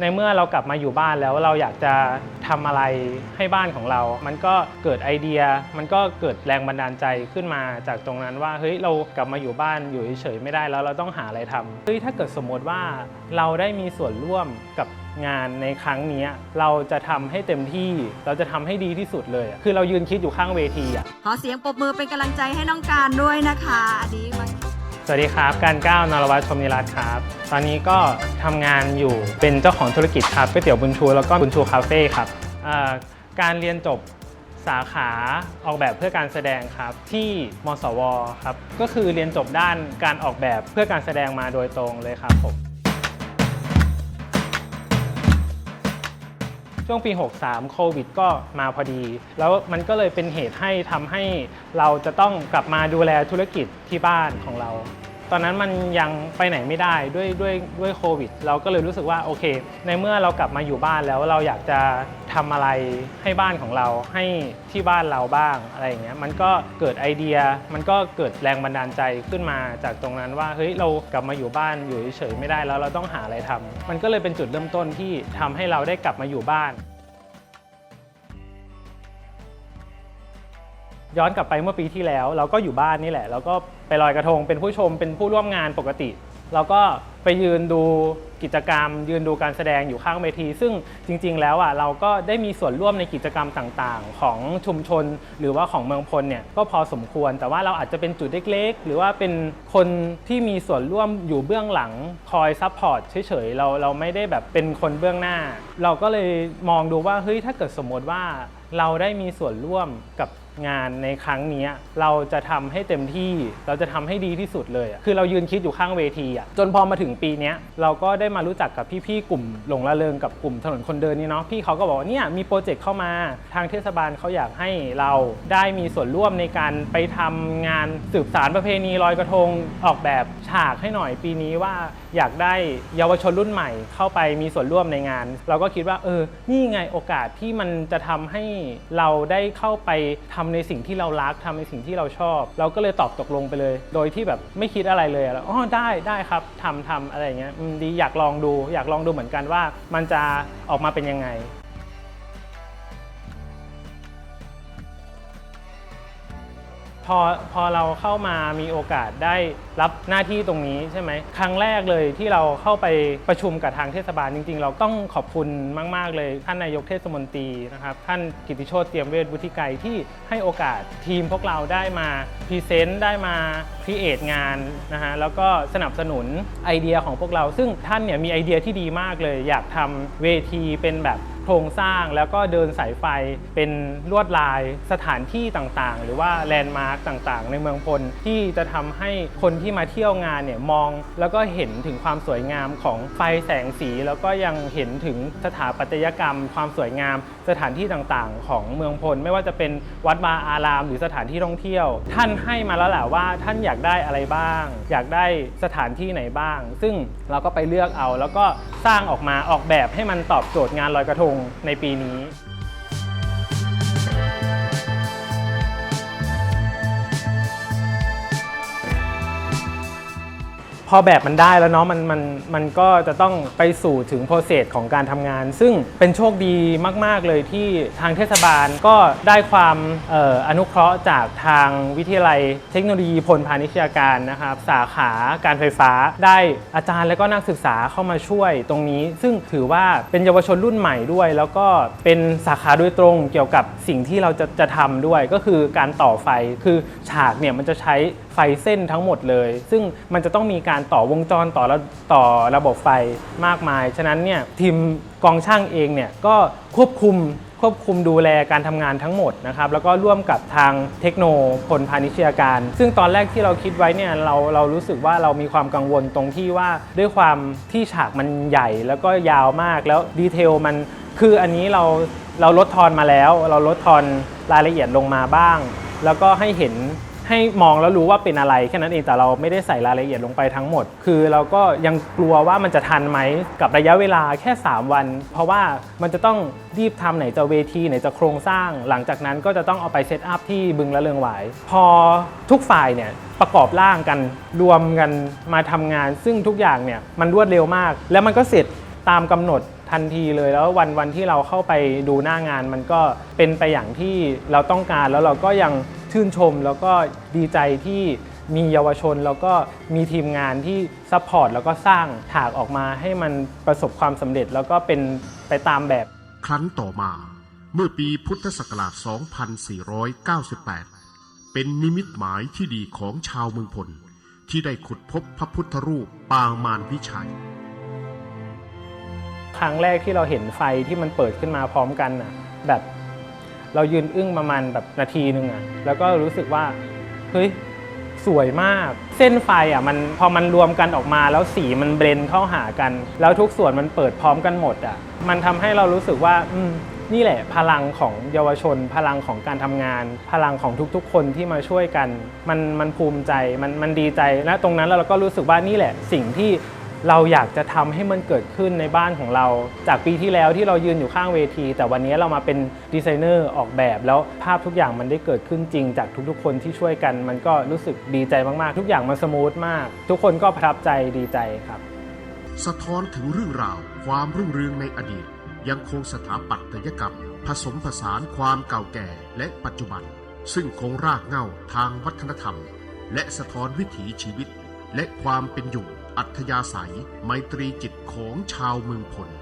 ในเมื่อเรากลับมาอยู่บ้านแล้วเราอยากจะทำอะไรให้บ้านของเรา มันก็เกิดไอเดีย มันก็เกิดแรงบันดาลใจขึ้นมาจากตรงนั้นว่าเฮ้ยเรากลับมาอยู่บ้านอยู่เฉยๆไม่ได้แล้วเราต้องหาอะไรทำเฮ้ยถ้าเกิดสมมติว่าเราได้มีส่วนร่วมกับงานในครั้งนี้เราจะทำให้เต็มที่เราจะทำให้ดีที่สุดเลย คือเรายืนคิดอยู่ข้างเวทีอะขอเสียงปรบมือเป็นกำลังใจให้น้องการด้วยนะคะอันนี้ วัสดีครับ การก้าวนรวัตชมนิรัตครับ ตอนนี้ก็ทำงานอยู่เป็นเจ้าของธุรกิจครับก๋วยเตี๋ยวบุญชูแล้วก็บุญชูคาเฟ่ครับการเรียนจบสาขาออกแบบเพื่อการแสดงครับ ที่มสวครับ ก็คือเรียนจบด้านการออกแบบเพื่อการแสดงมาโดยตรงเลยครับผม ช่วงปี 63 โควิดก็มาพอดี แล้วมันก็เลยเป็นเหตุให้ทำให้เราจะต้องกลับมาดูแลธุรกิจที่บ้านของเรา ตอนนั้นมันยังไปไหนไม่ได้ด้วยด้วยด้วยโควิด เราก็เลยรู้สึกว่าโอเค ในเมื่อเรากลับมาอยู่บ้านแล้วเราอยากจะทำอะไรให้บ้านของเราให้ที่บ้านเราบ้างอะไรอย่างเงี้ยมันก็เกิดไอเดีย มันก็เกิดแรงบันดาลใจขึ้นมาจากตรงนั้นว่าเฮ้ยเรากลับมาอยู่บ้านอยู่เฉยๆไม่ได้แล้วเราต้องหาอะไรทำมันก็เลยเป็นจุดเริ่มต้นที่ทำให้เราได้กลับมาอยู่บ้าน ย้อนกลับไปเมื่อปีที่แล้ว เราก็อยู่บ้านนี่แหละเราก็ไปลอยกระทงเป็นผู้ชมเป็นผู้ร่วมงานปกติ เราก็ไปยืนดูกิจกรรม ยืนดูการแสดงอยู่ข้างเวที ซึ่งจริง ๆ แล้วอะเราก็ได้มีส่วนร่วมในกิจกรรมต่างๆ ของชุมชน หรือว่าของเมืองพลเนี่ยก็พอสมควร แต่ว่าเราอาจจะเป็นจุดเล็กๆ หรือว่าเป็นคนที่มีส่วนร่วมอยู่เบื้องหลังคอยซัพพอร์ตเฉยๆเราเราไม่ได้แบบเป็นคนเบื้องหน้า เราก็เลยมองดูว่าเฮ้ยถ้าเกิดสมมติว่าเราได้มีส่วนร่วมกับ งานในครั้งนี้เราจะทำให้เต็มที่เราจะทำให้ดีที่สุดเลยคือเรายืนคิดอยู่ข้างเวทีอะจนพอมาถึงปีนี้เราก็ได้มารู้จักกับพี่ๆกลุ่มหลงละเริงกับกลุ่มถนนคนเดินนี่เนาะพี่เขาก็บอกว่าเนี่ยมีโปรเจกต์เข้ามาทางเทศบาลเขาอยากให้เราได้มีส่วนร่วมในการไปทำงานสืบสารประเพณีลอยกระทงออกแบบฉากให้หน่อยปีนี้ว่าอยากได้เยาวชนรุ่นใหม่เข้าไปมีส่วนร่วมในงาน เราก็คิดว่าเออนี่ไงโอกาสที่มันจะทำให้เราได้เข้าไปทำในสิ่งที่เรารักทำในสิ่งที่เราชอบ เราก็เลยตอบตกลงไปเลย โดยที่แบบไม่คิดอะไรเลยแล้วอ๋อได้ได้ครับทำทำอะไรเงี้ยดีอยากลองดู อยากลองดูเหมือนกันว่ามันจะออกมาเป็นยังไง อพอเราเข้ามามีโอกาสได้รับหน้าที่ตรงนี้ใช่ไหมครั้งแรกเลยที่เราเข้าไปประชุมกับทางเทศบาลจริง ๆ เราต้องขอบคุณมาก ๆ เลย ท่านนายกเทศมนตรีนะครับ ท่านกิติโชติเตรียมเวชวุฒิไกรที่ให้โอกาสทีมพวกเราได้มาพรีเซนต์ได้มาครีเอทงานนะฮะแล้วก็สนับสนุนไอเดียของพวกเรา ซึ่งท่านเนี่ยมีไอเดียที่ดีมากเลย อยากทำเวทีเป็นแบบโครงสร้างแล้วก็เดินสายไฟเป็นลวดลายสถานที่ต่างๆ หรือว่าแลนด์มาร์กต่างๆ ในเมืองพลที่จะทำให้คนที่มาเที่ยวงานเนี่ยมอง แล้วก็เห็นถึงความสวยงามของไฟแสงสี แล้วก็ยังเห็นถึงสถาปัตยกรรม ความสวยงาม สถานที่ต่างๆ ของเมืองพล ไม่ว่าจะเป็นวัดวาอาราม หรือสถานที่ท่องเที่ยว ท่านให้มาแล้วแหละว่าท่านอยากได้อะไรบ้าง อยากได้สถานที่ไหนบ้าง ซึ่งเราก็ไปเลือกเอา แล้วก็สร้างออกมาออกแบบให้มันตอบโจทย์งานลอยกระทงในปีนี้ พอแบบมันได้แล้วเนาะมันมันมันก็จะต้องไปสู่ถึงโปรเซสของการทำงาน ซึ่งเป็นโชคดีมาก ๆ เลยที่ทางเทศบาลก็ได้ความเอออนุเคราะห์จากทางวิทยาลัยเทคโนโลยีพลพาณิชยาการนะครับ สาขาการไฟฟ้าได้อาจารย์และก็นักศึกษาเข้ามาช่วยตรงนี้ ซึ่งถือว่าเป็นเยาวชนรุ่นใหม่ด้วย แล้วก็เป็นสาขาโดยตรงเกี่ยวกับสิ่งที่เราจะจะทำด้วยก็คือการต่อไฟคือฉากเนี่ยมันจะใช้ไฟเส้นทั้งหมดเลย ซึ่งมันจะต้องมีการต่อวงจรต่อระต่อระบบไฟมากมาย ฉะนั้นเนี่ยทีมกองช่างเองเนี่ยก็ควบคุมควบคุมดูแลการทำงานทั้งหมดนะครับแล้วก็ร่วมกับทางเทคโนพลพาณิชยาการ ซึ่งตอนแรกที่เราคิดไว้เนี่ยเราเรารู้สึกว่าเรามีความกังวลตรงที่ว่าด้วยความที่ฉากมันใหญ่แล้วก็ยาวมากแล้วดีเทลมันคืออันนี้เราเราลดทอนมาแล้ว เราลดทอนรายละเอียดลงมาบ้าง แล้วก็ให้เห็น ให้มองแล้วรู้ว่าเป็นอะไรแค่นั้นเองแต่เราไม่ได้ใส่รายละเอียดลงไปทั้งหมด คือเราก็ยังกลัวว่ามันจะทันไหมกับระยะเวลาแค่ 3 วัน เพราะว่ามันจะต้องรีบทำไหนจะเวทีไหนจะโครงสร้าง หลังจากนั้นก็จะต้องเอาไปเซตอัพที่บึงละเริงหวาย พอทุกฝ่ายเนี่ยประกอบร่างกันรวมกันมาทำงาน ซึ่งทุกอย่างเนี่ยมันรวดเร็วมาก แล้วมันก็เสร็จตามกำหนดทันทีเลยแล้ววันวันที่เราเข้าไปดูหน้างานมันก็เป็นไปอย่างที่เราต้องการแล้วเราก็ยัง ชื่นชม แล้วก็ดีใจที่มีเยาวชน แล้วก็มีทีมงานที่ซัพพอร์ตแล้วก็สร้างถากออกมาให้มันประสบความสำเร็จแล้วก็เป็นไปตามแบบ ครั้นต่อมาเมื่อปีพุทธศักราช 2498 เป็นนิมิตหมายที่ดีของชาวเมืองพล ที่ได้ขุดพบพระพุทธรูปปางมารวิชัย ครั้งแรกที่เราเห็นไฟที่มันเปิดขึ้นมาพร้อมกันน่ะแบบ เรายืนอึ้งประมาณแบบนาทีหนึ่งอะแล้วก็รู้สึกว่าเฮ้ยสวยมาก เส้นไฟอะมันพอมันรวมกันออกมาแล้วสีมันเบลนเข้าหากัน แล้วทุกส่วนมันเปิดพร้อมกันหมดอะมันทำให้เรารู้สึกว่าอืมนี่แหละพลังของเยาวชน พลังของการทำงาน พลังของทุกๆ คนที่มาช่วยกัน มันมันภูมิใจมันมันดีใจและตรงนั้นเราก็รู้สึกว่านี่แหละสิ่งที่ เราอยากจะทำให้มันเกิดขึ้นในบ้านของเรา จากปีที่แล้วที่เรายืนอยู่ข้างเวที แต่วันนี้เรามาเป็นดีไซเนอร์ออกแบบแล้วภาพทุกอย่างมันได้เกิดขึ้นจริง จากทุกๆ คนที่ช่วยกัน มันก็รู้สึกดีใจมากๆ ทุกอย่างมันสมูทมาก ทุกคนก็ประทับใจดีใจครับ สะท้อนถึงเรื่องราว ความรุ่งเรืองในอดีต ยังคงสถาปัตยกรรม ผสมผสานความเก่าแก่และปัจจุบัน ซึ่งคงรากเหง้าทางวัฒนธรรม และสะท้อนวิถีชีวิต และความเป็นอยู่ อัธยาศัย ไมตรีจิตของชาวเมืองพล